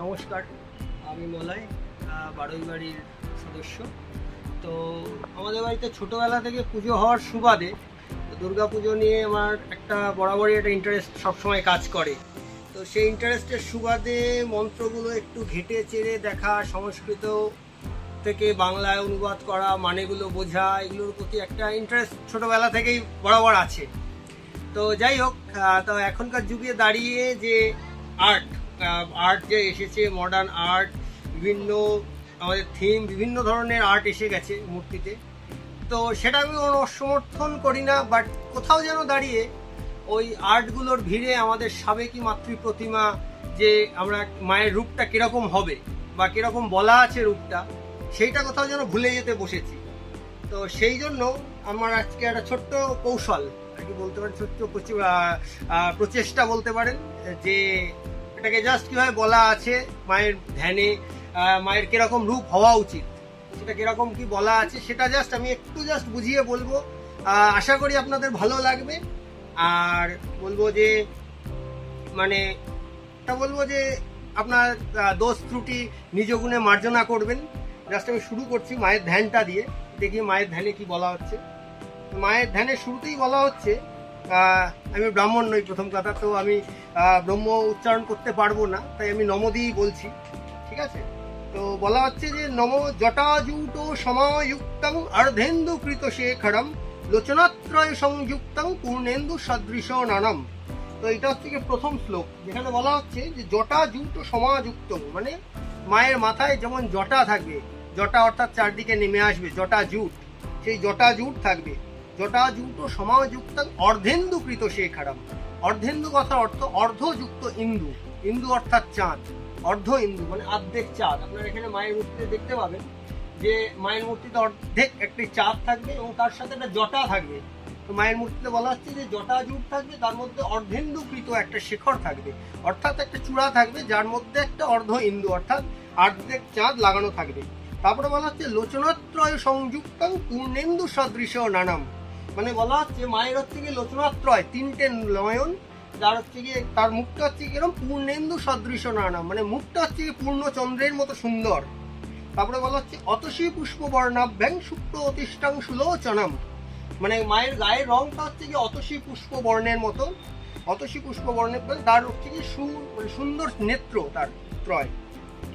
নমস্কার আমি আহ, বারোই বাড়ির সদস্য। তো আমাদের বাড়িতে ছোটোবেলা থেকে পুজো হওয়ার সুবাদে দুর্গা পুজো নিয়ে আমার একটা বরাবরই একটা ইন্টারেস্ট সবসময় কাজ করে। তো সেই ইন্টারেস্টের সুবাদে মন্ত্রগুলো একটু ঘেটে চেড়ে দেখা সংস্কৃত থেকে বাংলায় অনুবাদ করা মানেগুলো বোঝা এগুলোর প্রতি একটা ইন্টারেস্ট ছোটোবেলা থেকেই বরাবর আছে। তো যাই হোক তো এখনকার যুগে দাঁড়িয়ে যে আর্ট আর্ট যে এসেছে মডার্ন আর্ট বিভিন্ন আমাদের থিম বিভিন্ন ধরনের আর্ট এসে গেছে মূর্তিতে। তো সেটা আমি কোনো সমর্থন করি না বাট কোথাও যেন দাঁড়িয়ে ওই আর্টগুলোর ভিড়ে আমাদের সাবেকি মাতৃ প্রতিমা যে আমরা মায়ের রূপটা কীরকম হবে বা কীরকম বলা আছে রূপটা, সেইটা কোথাও যেন ভুলে যেতে বসেছি। তো সেই জন্য আমার আজকে একটা ছোট্ট কৌশল, আর কি বলতে পারেন, ছোট্ট প্রচেষ্টা বলতে পারেন, যে এটাকে জাস্ট কীভাবে বলা আছে, মায়ের ধ্যানে মায়ের কীরকম রূপ হওয়া উচিত, সেটা কীরকম কি বলা আছে, সেটা জাস্ট আমি একটু জাস্ট বুঝিয়ে বলব। আশা করি আপনাদের ভালো লাগবে। আর বলব যে মানে এটা বলব যে, আপনার দোষ ত্রুটি নিজ গুণে মার্জনা করবেন। জাস্ট আমি শুরু করছি মায়ের ধ্যানটা দিয়ে। দেখি মায়ের ধ্যানে কি বলা হচ্ছে। মায়ের ধ্যানের শুরুতেই বলা হচ্ছে আমি ব্রাহ্মণ নই প্রথম কথা, তো আমি ব্রহ্ম উচ্চারণ করতে পারব না, তাই আমি নমদিই বলছি, ঠিক আছে? তো বলা হচ্ছে যে, নম জটাজুট সমাযুক্তং অর্ধেন্দু কৃত শেখরম লোচনাত্রয় সংযুক্তং পূর্ণেন্দু সদৃশ নানম তো এটা হচ্ছে কি প্রথম শ্লোক, যেখানে বলা হচ্ছে যে জটা জুট সমাযুক্ত মানে মায়ের মাথায় যেমন জটা থাকবে, জটা অর্থাৎ চারদিকে নেমে আসবে জটা জুট সেই জটা জুট থাকবে। জটা জুট সমাযুক্ত অর্ধেন্দু কৃত শেখারাম। অর্ধেন্দু কথার অর্থ অর্ধযুক্ত ইন্দু। ইন্দু অর্থাৎ চাঁদ। অর্ধ ইন্দু মানে অর্ধেক চাঁদ। আপনারা এখানে মায়ের মূর্তিতে দেখতে পাবেন যে মায়ের মূর্তিতে অর্ধেক একটি চাঁদ থাকবে এবং তার সাথে একটা জটা থাকবে। তো মায়ের মূর্তিতে বলা হচ্ছে যে জটা জুট থাকবে, তার মধ্যে অর্ধেন্দুকৃত একটা শেখর থাকবে। অর্থাৎ একটা চূড়া থাকবে, যার মধ্যে একটা অর্ধ ইন্দু অর্থাৎ অর্ধেক চাঁদ লাগানো থাকবে। তারপরে বলা হচ্ছে লোচনাত্রয় সংযুক্ত পূর্ণেন্দু সদৃশ নানাম। মানে বলা হচ্ছে মায়ের হচ্ছে কি লোচনাত্রয়, তিনটে নয়ন। যার হচ্ছে গিয়ে তার মুখটা হচ্ছে কি এরকম পূর্ণেন্দু সদৃশ নানাম মানে মুখটা হচ্ছে কি পূর্ণ চন্দ্রের মতো সুন্দর। তারপরে বলা হচ্ছে অতসী পুষ্প বর্ণাভ্যাং শুক্র অতিষ্ঠাং সুলোচনম। মানে মায়ের গায়ের রংটা হচ্ছে কি অতসী পুষ্প বর্ণের মতো। অতসী পুষ্প বর্ণের তার হচ্ছে কি সুন্দর নেত্র তার ত্রয়।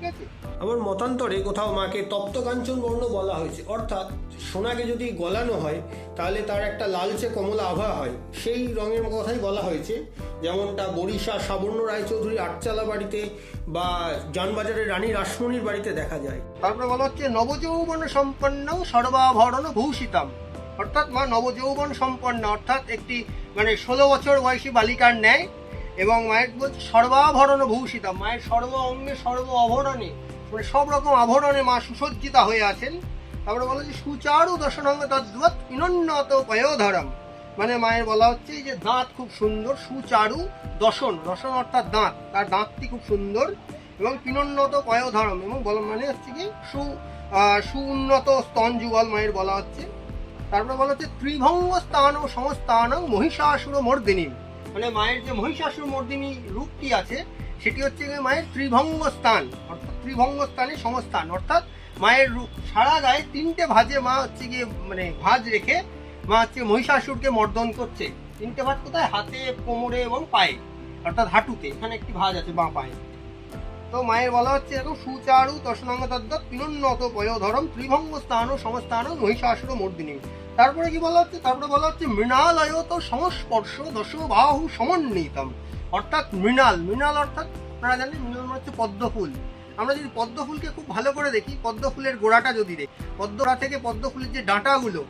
ঠিক আছে? আমার মতান্তরে কোথাও মাকে তপ্ত কাঞ্চন বর্ণ বলা হয়েছে। অর্থাৎ সোনাকে যদি গলানো হয় তাহলে তার একটা লালচে কমলা আভা হয়। সেই রঙের কথাই বলা হয়েছে। যেমনটা বরিশা সাবর্ণ রায়চৌধুরী আটচালা বাড়িতে বা যানবাজারের রানী রাসমণির বাড়িতে দেখা যায়। তারপরে বলা হচ্ছে নবযৌবন সম্পন্ন সর্বাভরণ ভূষিতাম। অর্থাৎ মা নবযৌবন সম্পন্ন অর্থাৎ একটি মানে ষোলো বছর বয়সী বালিকার ন্যায় এবং মায়ের বলছে সর্বাভরণ ভূষিতা, মায়ের সর্ব অঙ্গে সর্ব আভরণে মানে সব রকম আভরণে মা সুসজ্জিতা হয়ে আছেন। তারপরে বলা হচ্ছে সুচারু দর্শনাঙ্গ তদ্বৎ বিনন্নত পয়োধরম মানে মায়ের বলা হচ্ছে যে দাঁত খুব সুন্দর, সুচারু দশন দশন অর্থাৎ দাঁত, তার দাঁতটি খুব সুন্দর এবং পিনোন্নত পয়োধরম এবং বলা মানে হচ্ছে কি সু সুউন্নত স্তন যুগল মায়ের বলা হচ্ছে। তারপরে বলা হচ্ছে ত্রিভঙ্গ স্থান ও সংস্থান মহিষাসুর মর্দিনী মানে মায়ের যে মহিষাসুর মর্দিনী রূপটি আছে, সেটি হচ্ছে মায়ের ত্রিভঙ্গ স্থান অর্থাৎ ত্রিভঙ্গ স্থানে সমস্থান, অর্থাৎ মায়ের রূপ সারা গায়ে তিনটে ভাজে মা হচ্ছে গিয়ে মানে ভাজ রেখে মা হচ্ছে মহিষাসুরকে মর্দন করছে। তিনটে ভাজ কোথায়? হাতে, কোমরে এবং পায়ে, অর্থাৎ হাঁটুতে, এখানে একটি ভাজ আছে বাঁ পায়ে। তো মায়ের বলা হচ্ছে এরকম সুচারু দর্শনাঙ্গ তদ্দৎ পিনন্নত পয়োধরম ত্রিভঙ্গ স্থান ও সমস্থান মহিষাসুর মর্দিনী তারপরে কি বলা হচ্ছে? তারপরে বলা হচ্ছে মৃণালয় তো সংস্পর্শ দশ বাহু সমন্বিতম। অর্থাৎ মৃণাল। মৃণাল অর্থাৎ, আপনারা জানেন, মৃণাল মানে হচ্ছে পদ্ম ফুল। আমরা যদি পদ্ম ফুলকে খুব ভালো করে দেখি, পদ্ম ফুলের গোড়াটা যদি দেখি পদ্মটা থেকে পদ্ম ফুলের যে ডাঁটাগুলো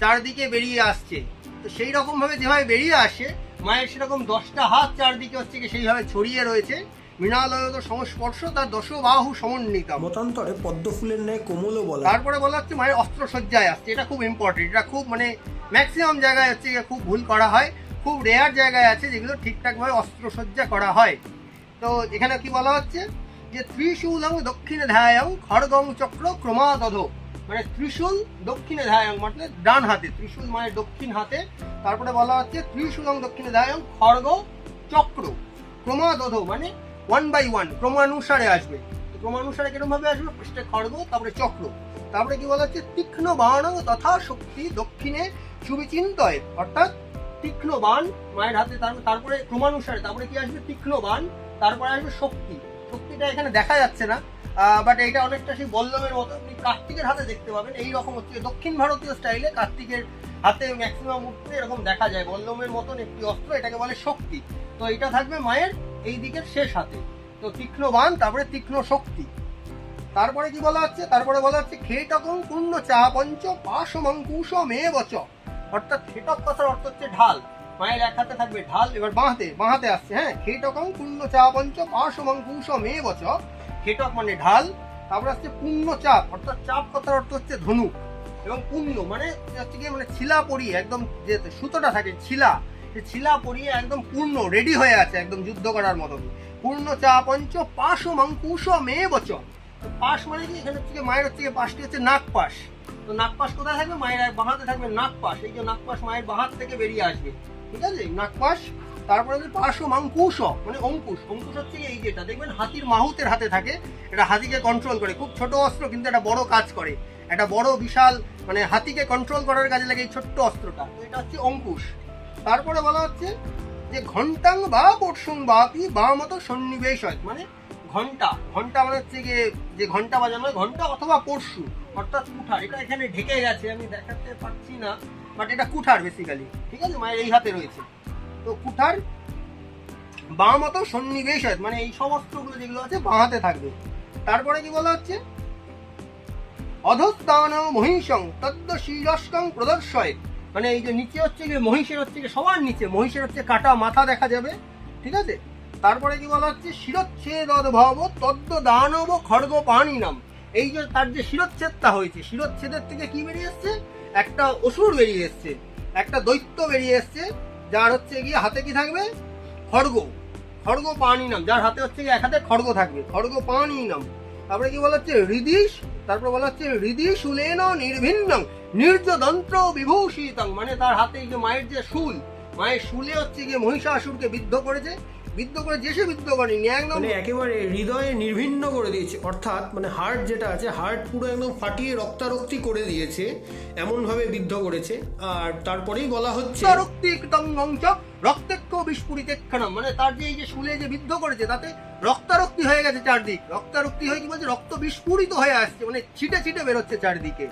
চারদিকে বেরিয়ে আসছে, তো সেই রকমভাবে যেভাবে বেরিয়ে আসে, মায়ের সেরকম দশটা হাত চারদিকে হচ্ছে কি সেইভাবে ছড়িয়ে রয়েছে। মৃণালয় তো সংস্পর্শ তার দশ বাহু সমন্বিতম। মতান্তরে পদ্ম ফুলের ন্যায় কোমলও বলা তারপরে বলা হচ্ছে মায়ের অস্ত্র সজ্জায় আসছে এটা খুব ইম্পর্টেন্ট এটা খুব মানে ম্যাক্সিমাম জায়গায় হচ্ছে খুব ভুল করা হয় খুব রেয়ার জায়গায় আছে যেগুলো ঠিকঠাকভাবে অস্ত্র সজ্জা করা হয়। তো এখানে কি বলা হচ্ছে? যে ত্রিশূলং দক্ষিণে ধ্যায়ং খড়গং চক্র ক্রমাদধ। মানে ত্রিশূল দক্ষিণে ধ্যায়ং মানে ডান হাতে ত্রিশূল মায়ের দক্ষিণ হাতে। তারপরে বলা হচ্ছে ত্রিশূলং দক্ষিণে ধ্যায়ং খড়গ চক্র। ক্রমাদধ মানে ওয়ান বাই ওয়ান ক্রমানুসারে আসবে। ক্রমানুসারে কীরকম ভাবে আসবে? ফার্স্টে খড়গ তারপরে চক্র। তারপরে কি বলা হচ্ছে? তীক্ষ্ণ বাণ তথা শক্তি দক্ষিণে সুবিচিন্তয়। অর্থাৎ তীক্ষ্ণ বাণ মায়ের হাতে, তার- তারপরে ক্রমানুসারে, তারপরে কি আসবে? তীক্ষ্ণ বাণ, তারপরে আসবে শক্তি। শক্তিটা এখানে দেখা যাচ্ছে না বাট এটা অনেকটা সেই বল্লমের মতো। আপনি কার্তিকের হাতে দেখতে পাবেন, এই রকম হচ্ছে। দক্ষিণ ভারতীয় স্টাইলে কার্তিকের হাতে ম্যাক্সিমাম উঠতে এরকম দেখা যায়। বল্লমের মতন একটি অস্ত্র, এটাকে বলে শক্তি। তো এটা থাকবে মায়ের এই দিকের শেষ হাতে। তো তীক্ষ্ণ বান তারপরে তীক্ষ্ণ শক্তি। তারপরে কি বলা হচ্ছে? তারপরে বলা হচ্ছে, খেটকং পূর্ণ চা পঞ্চ পাশমঙ্কুশ মে বচ। অর্থাৎ খেটক কথার অর্থ হচ্ছে ঢাল। মায়ের এক হাতে থাকবে ঢাল, এবার বাঁহাতে বাঁহাতে আসছে হ্যাঁ? খেটকং পূর্ণ চা পঞ্চ পাশমঙ্কুশ মে বচ। খেটক মানে ঢাল, তারপরে আসছে পূর্ণ চাপ। অর্থাৎ চাপ কথার অর্থ হচ্ছে ধনুক। এবং পূর্ণ মানে হচ্ছে কি মানে ছিলা পরিয়ে একদম যে সুতোটা থাকে, ছিলা। সে ছিলা পরিয়ে একদম পূর্ণ রেডি হয়ে আছে একদম যুদ্ধ করার মতন পূর্ণ চা পঞ্চ, পাশ মাংকুশ মে বচ। পাশ মানে কি? এখানে হচ্ছে মায়ের গিয়ে পাশটি হচ্ছে নাক পাশ। তো নাক পাশ কোথায় থাকবে? মায়ের বাহাতে থাকবে নাক পাশ। এই যে নাক পাশ মায়ের বাহাত থেকে বেরিয়ে আসবে। ঠিক আছে? নাক পাশ, তারপরে হচ্ছে পাশ মাংকুশ মানে অঙ্কুশ। অঙ্কুশ হচ্ছে এই যেটা দেখবেন, হাতির মাহুতের হাতে থাকে। এটা হাতিকে কন্ট্রোল করে। খুব ছোট অস্ত্র, কিন্তু এটা বড় কাজ করে। একটা বড় বিশাল মানে হাতিকে কন্ট্রোল করার কাজে লাগে এই ছোট্ট অস্ত্রটা। তো এটা হচ্ছে অঙ্কুশ। তারপরে বলা হচ্ছে যে ঘন্টাং বা পরশুং বাপি বা মতো সন্নিবেশ হয়। মানে ঘণ্টা ঘণ্টা মানে হচ্ছে গিয়ে যে ঘণ্টা বাজানো হয় ঘণ্টা অথবা পরশু। অর্থাৎ কুঠার। এটা এখানে ঢেকে গেছে, আমি দেখাতে পারছি না বাট এটা কুঠার বেসিক্যালি ঠিক আছে? মায়ের এই হাতে রয়েছে। তো কুঠার বাঁ মতো সন্নিবেশ হয়। মানে এই সমস্তগুলো যেগুলো আছে, বাঁ হাতে থাকবে। তারপরে কি বলা হচ্ছে? অধস্থান মহিষং তদ্দ শিরস্কং প্রদর্শয়। মানে এই যে নিচে হচ্ছে গিয়ে, মহিষের হচ্ছে গিয়ে সবার নিচে, মহিষের হচ্ছে কাটা মাথা দেখা যাবে, ঠিক আছে? তারপরে কি বলা হচ্ছে? শিরচ্ছেদ ভব তদ্দ দানব খড়গ পানি নাম এই যে তার যে শিরচ্ছেদটা হয়েছে, শিরচ্ছেদের থেকে কি বেরিয়ে এসছে? একটা অসুর বেরিয়ে এসছে, একটা দৈত্য বেরিয়ে এসছে, যার হচ্ছে গিয়ে হাতে কি থাকবে? খড়গ খড়গ পানি নাম যার হাতে হচ্ছে গিয়ে এক হাতে খড়গ থাকবে, খড়গ পানি নাম তারপরে কি বলা হচ্ছে? হৃদিশ। তারপরে বলা হচ্ছে হৃদি শুলেন নির্ভিন্ন নির্যদন্ত্র বিভূষিতং। মানে তার হাতে যে মায়ের যে শুল, মায়ের শুলে হচ্ছে গিয়ে মহিষাসুরকে বিদ্ধ করেছে। বিদ্ধ করে যে সে বিদ্ধ করেনি একদম মানে একেবারে হৃদয়ে নির্ভিন্ন করে দিয়েছে। অর্থাৎ মানে হার্ট যেটা আছে হার্ট পুরো একদম ফাটিয়ে রক্তারক্তি করে দিয়েছে এমন ভাবে বিদ্ধ করেছে। আর তারপরেই বলা হচ্ছে রক্তিকতঙ্গঞ্চ রক্তেক্ষ বিস্ফুরিতেক্ষণম। মানে তার যে এই যে শুলে যে বিদ্ধ করেছে তাতে রক্তারক্তি হয়ে গেছে চারদিক। রক্তারক্তি হয়ে কি বলছে? রক্ত বিস্ফুরিত হয়ে আসছে মানে ছিটে ছিটে বেরোচ্ছে চারদিকে।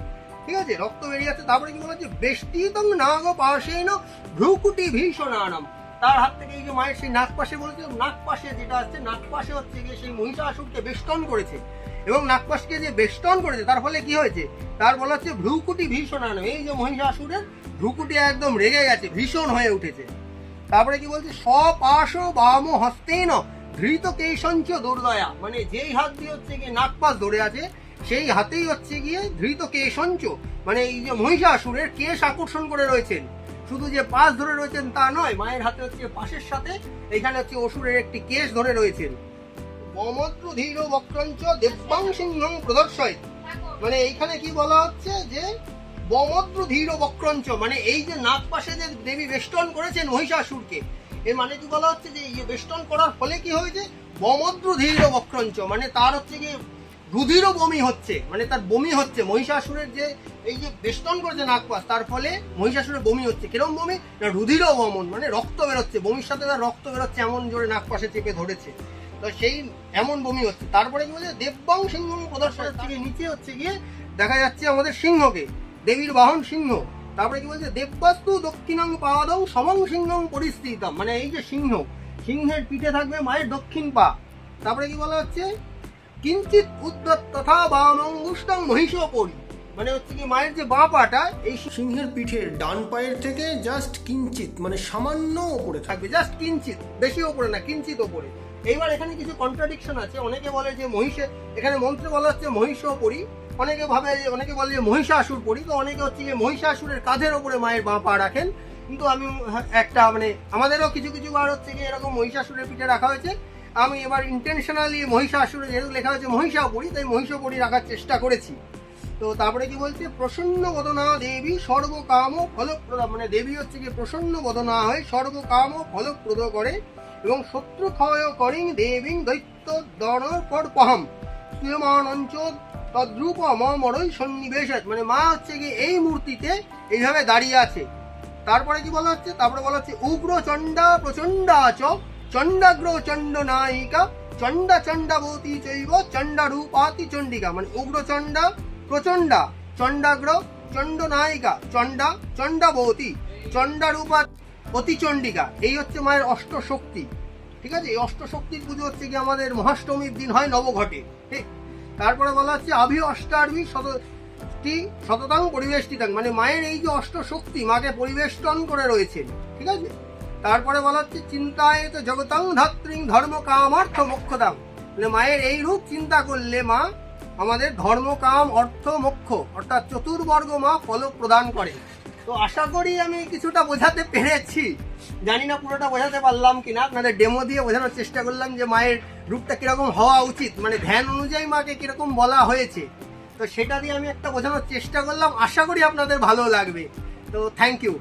ঠিক আছে? রক্ত বেরিয়ে যাচ্ছে তারপরে কি বলা হচ্ছে? বেষ্টিতং নাগ পাশেন ভ্রুকুটি ভীষণানম। তার হাত থেকে এই যে মায়ের সেই নাক পাশে বলেছে নাকপাশে যেটা আছে, নাক পাশে হচ্ছে গিয়ে সেই মহিষাসুরকে বেষ্টন করেছে। এবং নাগপাশকে যে বেষ্টন করেছে, তার ফলে কি হয়েছে? তার বলা হচ্ছে ভ্রুকুটি ভীষণানম এই যে মহিষাসুরের ভ্রুকুটি একদম রেগে গেছে, ভীষণ হয়ে উঠেছে। তারপরে কি বলছে? স্বপাশ বাম হস্তেন ধৃত কেশঞ্চ দুর্দয়া। মানে যেই হাত দিয়ে হচ্ছে গিয়ে নাগপাশ ধরে আছে, সেই হাতেই হচ্ছে গিয়ে ধৃত কেশঞ্চ মানে এই যে মহিষাসুরের কেশ আকর্ষণ করে রয়েছেন। শুধু যে পাশ ধরে রয়েছেন তা নয়, মায়ের হাতে হচ্ছে পাশের সাথে এখানে হচ্ছে অসুরের একটি কেশ ধরে রয়েছেন। মমত্র ধীর বক্রঞ্চ দেবাং সিংহং প্রদর্শয়। মানে এইখানে কি বলা হচ্ছে যে বমদ্র ধীর বক্রঞ্চ মানে এই যে নাক পাশে যে দেবী বেষ্টন করেছেন মহিষাসুরকে, এর মানে কি বলা হচ্ছে যে বেষ্টন করার ফলে কি হয়েছে? বমদ্র ধীর বক্রঞ্চ মানে তার হচ্ছে কি রুধিরও বমি হচ্ছে মানে তার বমি হচ্ছে। মহিষাসুরের যে এই যে বেষ্টন করেছে নাগপাশ তার ফলে মহিষাসুরের বমি হচ্ছে। কিরম বমি? না রুধিরও বমন মানে রক্ত বেরোচ্ছে। বমির সাথে তার রক্ত বেরোচ্ছে এমন জোরে নাগপাশে চেপে ধরেছে। তো সেই এমন বমি হচ্ছে। তারপরে কি বলছে? দেববাং সিংহ প্রদর্শন হচ্ছে গিয়ে নিচে হচ্ছে গিয়ে দেখা যাচ্ছে আমাদের সিংহকে দেবীর বাহন সিংহ। তারপরে কি বলছে? দেববাস্তু দক্ষিণাং পাদং সমং সিংহং পরিস্থিতম। মানে এই যে সিংহ সিংহের পিঠে থাকবে মায়ের দক্ষিণ পা। তারপরে কি বলা হচ্ছে? কিঞ্চিত উদ্যত তথা বামঙ্গুষ্টং মহিষপরি। মানে হচ্ছে কি, মায়ের যে বাঁ পাটা, এই সিংহের পিঠের ডান পায়ের থেকে জাস্ট কিঞ্চিত মানে সামান্য ওপরে থাকবে জাস্ট কিঞ্চিত বেশি ওপরে না কিঞ্চিত ওপরে। এইবার এখানে কিছু কন্ট্রাডিকশন আছে, অনেকে বলে যে মহিষে, এখানে মন্ত্রে বলা হচ্ছে মহিষপরি, অনেকে ভাবে যে অনেকে বলে যে মহিষাসুর পরি তো অনেকে হচ্ছে যে মহিষাসুরের কাঁধের ওপরে মায়ের বাঁ পা রাখেন। কিন্তু আমি একটা মানে আমাদেরও কিছু কিছু বার হচ্ছে গিয়ে এরকম মহিষাসুরের পিঠে রাখা হয়েছে। আমি এবার ইন্টেনশনালি মহিষাসুরে যেহেতু লেখা হয়েছে মহিষাপরি তাই মহিষপরি রাখার চেষ্টা করেছি। তো তারপরে কি বলছে? প্রসন্ন বদনা দেবী সর্বকাম ফলপ্রদ মানে দেবী হচ্ছে কি প্রসন্ন বদনা হয় সর্বকাম ফলপ্রদ করে এবং শত্রু ক্ষয় করিং দেবীং দৈত্য দর পহম তুয়মানঞ্চ তদ্রূপ মরই সন্নিবেশ মানে মা হচ্ছে কি এই মূর্তিতে এইভাবে দাঁড়িয়ে আছে। তারপরে কি বলা হচ্ছে? তারপরে বলা হচ্ছে উগ্র চণ্ডা প্রচণ্ডা চ চণ্ডাগ্র চণ্ড নায়িকা চণ্ডা চণ্ডাবতী চৈব, চণ্ডা রূপাতি চণ্ডিকা মানে উগ্র চণ্ডা, প্রচণ্ডা, চণ্ডাগ্র চণ্ড নায়িকা চণ্ডা, চণ্ডাবতী, চণ্ডা রূপা, অতি চণ্ডিকা। এই হচ্ছে মায়ের অষ্ট শক্তি। ঠিক আছে? এই অষ্ট শক্তির পুজো হচ্ছে কি আমাদের মহাষ্টমীর দিন হয় নবঘটে। ঠিক? তারপরে বলা হচ্ছে আভি অষ্টার্ভি শতটি শততাং পরিবেষ্টিতাং। মানে মায়ের এই যে অষ্ট শক্তি, মাকে পরিবেষ্টন করে রয়েছে ঠিক আছে? তারপরে বলা হচ্ছে, চিন্তায় তো জগতাং ধাত্রী ধর্ম কামার্থ মোক্ষদাং মানে মায়ের এই রূপ চিন্তা করলে মা আমাদের ধর্ম কাম অর্থ মোক্ষ, অর্থাৎ চতুর্বর্গ মা ফল প্রদান করে। তো আশা করি আমি কিছুটা বোঝাতে পেরেছি। জানি না পুরোটা বোঝাতে পারলাম কিনা, আপনাদের ডেমো দিয়ে বোঝানোর চেষ্টা করলাম যে মায়ের রূপটা কীরকম হওয়া উচিত মানে ধ্যান অনুযায়ী মাকে কীরকম বলা হয়েছে। তো সেটা দিয়ে আমি একটা বোঝানোর চেষ্টা করলাম। আশা করি আপনাদের ভালো লাগবে। তো থ্যাংক ইউ